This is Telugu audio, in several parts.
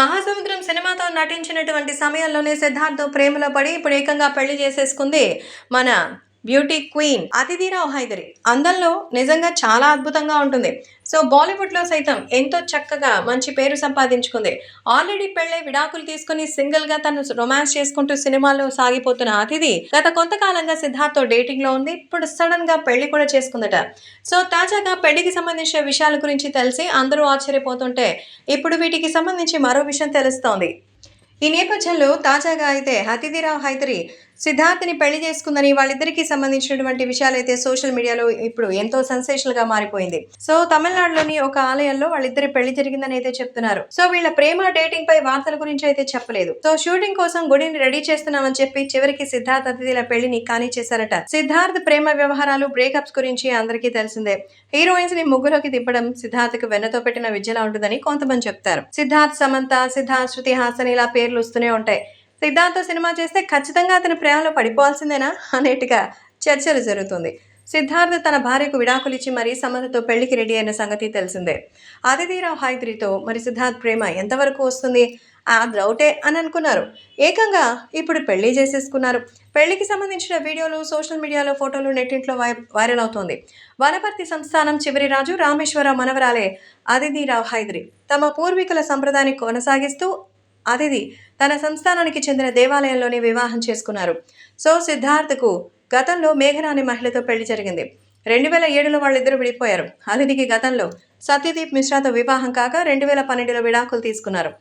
మహాసముద్రం సినిమాతో నటించినటువంటి సమయంలోనే సిద్ధార్థ్ ప్రేమలో పడి ఇప్పుడు ఏకంగా పెళ్ళి చేసేసుకుంది మన బ్యూటీ క్వీన్ అతిథిరావు హైదరి. అందంలో నిజంగా చాలా అద్భుతంగా ఉంటుంది. సో బాలీవుడ్లో సైతం ఎంతో చక్కగా మంచి పేరు సంపాదించుకుంది. ఆల్రెడీ పెళ్ళే విడాకులు తీసుకుని సింగిల్గా తను రొమాన్స్ చేసుకుంటూ సినిమాల్లో సాగిపోతున్న అతిథి గత కొంతకాలంగా సిద్ధార్థ్తో డేటింగ్లో ఉంది. ఇప్పుడు సడన్గా పెళ్ళి కూడా చేసుకుందట. సో తాజాగా పెళ్ళికి సంబంధించిన విషయాల గురించి తెలిసి అందరూ ఆశ్చర్యపోతుంటే ఇప్పుడు వీటికి సంబంధించి మరో విషయం తెలుస్తోంది. ఈ నేపథ్యంలో తాజాగా అయితే అతిథిరావు హైదరి సిద్ధార్థ్ని పెళ్ళి చేసుకుందని వాళ్ళిద్దరికీ సంబంధించినటువంటి విషయాలైతే సోషల్ మీడియాలో ఇప్పుడు ఎంతో సెన్సేషనల్గా మారిపోయింది. సో తమిళనాడులోని ఒక ఆలయంలో వాళ్ళిద్దరి పెళ్ళి జరిగిందని అయితే చెప్తున్నారు. సో వీళ్ళ ప్రేమ డేటింగ్ పై వార్తల గురించి అయితే చెప్పలేదు. సో షూటింగ్ కోసం గుడిని రెడీ చేస్తున్నామని చెప్పి చివరికి సిద్ధార్థ్ అతిథిల పెళ్ళిని కానీ చేశారట. సిద్ధార్థ్ ప్రేమ వ్యవహారాలు బ్రేకప్స్ గురించి అందరికీ తెలిసిందే. హీరోయిన్స్ని ముగ్గులోకి తిప్పడం సిద్ధార్థ్కు వెన్నతో పెట్టిన విద్యలా ఉంటుందని కొంతమంది చెప్తారు. సిద్ధార్థ్ సమంత సిద్ధార్థ్ శృతి హాసన్ ఇలా పేర్లు వస్తూనే ఉంటాయి. సిద్ధార్థ్ సినిమా చేస్తే ఖచ్చితంగా అతని ప్రేమలో పడిపోవాల్సిందేనా అనేట్టుగా చర్చలు జరుగుతుంది. సిద్ధార్థ్ తన భార్యకు విడాకులు ఇచ్చి మరీ సమంతతో పెళ్ళికి రెడీ అయిన సంగతి తెలిసిందే. అదితిరావు హైదరితో మరి సిద్ధార్థ్ ప్రేమ ఎంతవరకు వస్తుంది? ఆ డౌటే అని అనుకున్నారు. ఏకంగా ఇప్పుడు పెళ్ళి చేసేసుకున్నారు. పెళ్ళికి సంబంధించిన వీడియోలు సోషల్ మీడియాలో ఫోటోలు నెట్టింట్లో వై వైరల్ అవుతోంది. వనపర్తి సంస్థానం చివరి రాజు రామేశ్వర మనవరాలే అదితిరావు హైదరి. తమ పూర్వీకుల సంప్రదాయాన్ని కొనసాగిస్తూ అతిథి తన సంస్థానానికి చెందిన దేవాలయంలోనే వివాహం చేసుకున్నారు. సో సిద్ధార్థకు గతంలో మేఘనాని మహిళతో పెళ్ళి జరిగింది. రెండు వేల ఏడులో వాళ్ళిద్దరూ విడిపోయారు. అతిథికి గతంలో సత్యదీప్ మిశ్రాతో వివాహం కాక రెండు వేల పన్నెండులో విడాకులు తీసుకున్నారు.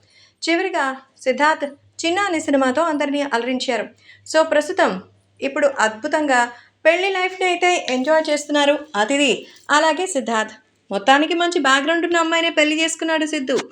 చివరిగా సిద్ధార్థ్ చిన్నాని సినిమాతో అందరినీ అలరించారు. సో ప్రస్తుతం ఇప్పుడు అద్భుతంగా పెళ్ళి లైఫ్ని అయితే ఎంజాయ్ చేస్తున్నారు అతిథి. అలాగే సిద్ధార్థ్. మొత్తానికి మంచి బ్యాక్గ్రౌండ్ ఉన్న అమ్మాయినే పెళ్ళి చేసుకున్నాడు సిద్ధు.